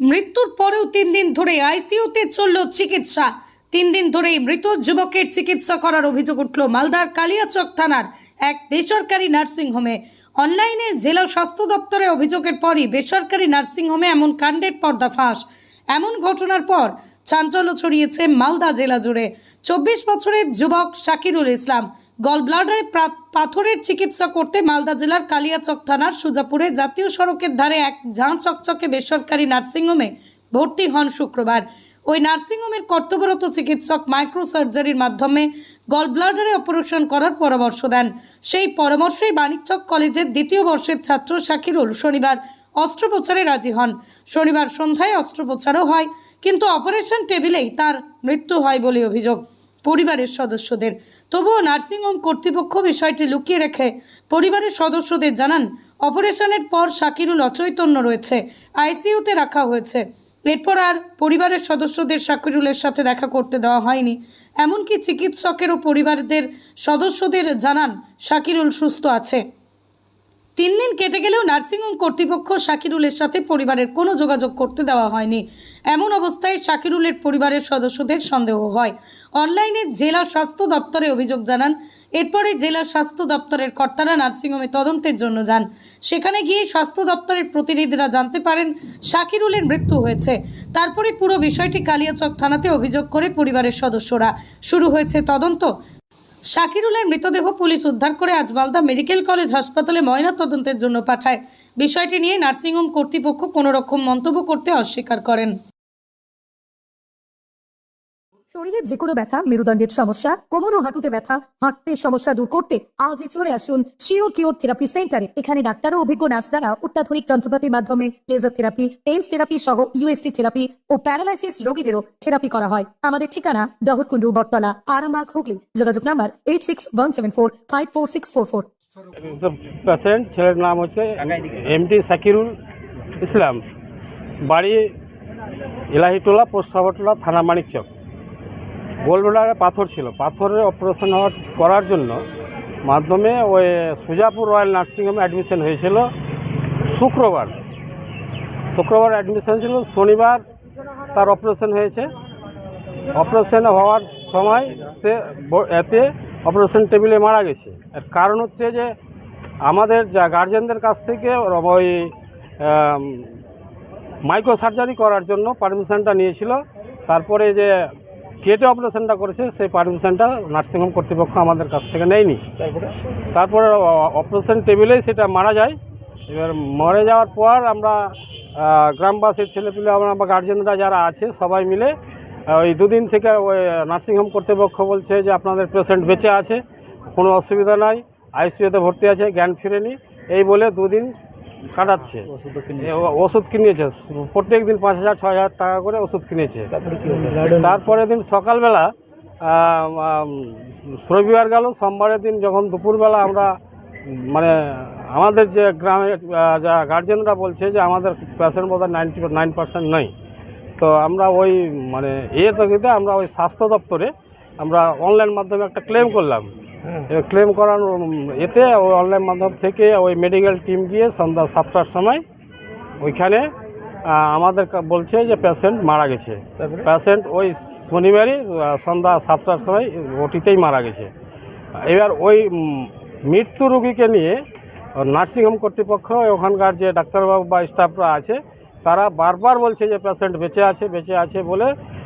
মৃত্যুর পরেও তিন দিন ধরে আইসিইউতে চলল চিকিৎসা। তিন দিন ধরেই মৃত যুবকের চিকিৎসা করার অভিযোগ উঠল মালদার কালিয়াচক থানার এক বেসরকারি নার্সিংহোমে অনলাইনে জেলা স্বাস্থ্য দপ্তরে অভিযোগের পরই বেসরকারি নার্সিংহোমে এমন কাণ্ডের পর্দাফাঁস এমন ঘটনার পর চাঞ্চল্য ছড়িয়েছে মালদা জেলা জুড়ে। চব্বিশ বছরের যুবক শাকিরুল ইসলাম গল ব্লাডারে পাথরের চিকিৎসা করতে মালদা জেলার কালিয়াচক থানার সুজাপুরে জাতীয় সড়কের ধারে এক ঝাঁ চকচকে বেসরকারি নার্সিংহোমে ভর্তি হন শুক্রবার। ওই নার্সিংহোমের কর্তব্যরত চিকিৎসক মাইক্রো সার্জারির মাধ্যমে গল ব্লাডারে অপারেশন করার পরামর্শ দেন। সেই পরামর্শেই বাণিজ্যক কলেজের দ্বিতীয় বর্ষের ছাত্র শাকিরুল শনিবার অস্ত্রোপচারে রাজি হন। শনিবার সন্ধ্যায় অস্ত্রোপচারও হয়, কিন্তু অপারেশন টেবিলেই তার মৃত্যু হয় বলে অভিযোগ। পরিবারের সদস্যদের। তবুও নার্সিংহোম কর্তৃপক্ষ বিষয়টি লুকিয়ে রেখে পরিবারের সদস্যদের জানান, অপারেশনের পর শাকিরুল অচৈতন্য রয়েছে, আইসিইউতে রাখা হয়েছে। এরপর আর পরিবারের সদস্যদের শাকিরুলের সাথে দেখা করতে দেওয়া হয়নি। এমনকি চিকিৎসকেরও পরিবারদের সদস্যদের জানান, শাকিরুল সুস্থ আছে। তিন দিন কেটে গেলেও নার্সিংহোম কর্তৃপক্ষ শাকিরুলের সাথে পরিবারের কোনো যোগাযোগ করতে দেওয়া হয়নি। এমন অবস্থায় শাকিরুলের পরিবারের সদস্যদের সন্দেহ হয়। অনলাইনে জেলা স্বাস্থ্য দপ্তরে অভিযোগ জানান, এরপরে জেলা স্বাস্থ্য দপ্তরের কর্তারা নার্সিংহোমে তদন্তের জন্য যান। সেখানে গিয়ে স্বাস্থ্য দপ্তরের প্রতিনিধিরা জানতে পারেন, শাকিরুলের মৃত্যু হয়েছে। তারপরে পুরো বিষয়টি কালিয়াচক থানাতে অভিযোগ করে পরিবারের সদস্যরা। শুরু হয়েছে তদন্ত। শাকিরুলের মৃতদেহ পুলিশ উদ্ধার করে আজ মালদা মেডিকেল কলেজ হাসপাতালে ময়না তদন্তের জন্য পাঠায়। বিষয়টি নিয়ে নার্সিংহোম কর্তৃপক্ষ কোনোরকম মন্তব্য করতে অস্বীকার করেন। শরীরের যে কোনো ব্যথা, মেরুদণ্ডের সমস্যা কোমর ও হাঁটুতে ব্যথা, হাঁটতে সমস্যা দূর করতে আজই চলে আসুন শিওর কিওর থেরাপি সেন্টারে এখানে ডাক্তার ও অভিজ্ঞ নার্স দ্বারা অত্যাধুনিক যন্ত্রপাতির মাধ্যমে লেজার থেরাপি পেন্স থেরাপি সহ ইউএসটি থেরাপি ও প্যারালাইসিস রোগীদেরও থেরাপি করা হয়। আমাদের ঠিকানা দহরকুন্ডু বটতলা। আরামবাগ হুগলি। যোগাযোগ number eight six one seven four five four six four four patient ছেলের নাম হচ্ছে এমটি সাকিরুল ইসলাম। বাড়ি ইলাহিটোলা পোস্ট থানা মানিকচক। গোলবেলারে পাথর ছিল। পাথরের অপারেশন করার জন্য মাধ্যমে ওই সুজাপুর রয়্যাল নার্সিংহোমে অ্যাডমিশন হয়েছিল শুক্রবার। শুক্রবার অ্যাডমিশন ছিল, শনিবার তার অপারেশন হয়েছে। অপারেশন হওয়ার সময় সে এতে অপারেশন টেবিলে মারা গেছে। এর কারণ হচ্ছে যে আমাদের যা গার্জেনদের কাছ থেকে ওই মাইক্রো সার্জারি করার জন্য পারমিশনটা নিয়েছিল। তারপরে যে কেটে অপারেশনটা করেছে সেই পারমিশনটা নার্সিংহোম কর্তৃপক্ষ আমাদের কাছ থেকে নেয়নি। তারপরে? অপারেশন টেবিলেই সেটা মারা যায়। এবার মরে যাওয়ার পর আমরা গ্রামবাসীর ছেলেপিলে আমরা বা গার্জেনরা যারা আছে সবাই মিলে ওই দুদিন থেকে ওই নার্সিংহোম কর্তৃপক্ষ বলছে যে আপনাদের পেশেন্ট বেঁচে আছে কোনো অসুবিধা নাই আইসিইউতে ভর্তি আছে জ্ঞান ফিরেনি। এই বলে দুদিন কাটাচ্ছে ওষুধ কিনেছে। প্রত্যেক দিন পাঁচ হাজার ছ হাজার টাকা করে ওষুধ কিনেছে। তারপরে দিন সকালবেলা রবিবার গেল সোমবারের দিন যখন দুপুরবেলা আমরা মানে আমাদের যে গ্রামে আহ, যা গার্জেনরা বলছে যে আমাদের পেশেন্ট বোধহয় নাইনটি নাইন পার্সেন্ট নেই। তো আমরা ওই মানে এ তকিতে আমরা ওই স্বাস্থ্য দপ্তরে আমরা অনলাইন মাধ্যমে একটা ক্লেম করলাম। ক্লেম করার এতে ওই অনলাইন মাধ্যম থেকে ওই মেডিকেল টিম গিয়ে সন্ধ্যা সাতটার সময় ওইখানে আমাদের বলছে যে পেশেন্ট মারা গেছে। পেশেন্ট ওই শনিবারই সন্ধ্যা সাতটার সময় ওটিতেই মারা গেছে। এবার ওই মৃত্যু রোগীকে নিয়ে নার্সিংহোম কর্তৃপক্ষ ওখানকার যে ডাক্তারবাবু বা স্টাফরা আছে তারা বারবার বলছে যে পেশেন্ট বেঁচে আছে বেঁচে আছে বলে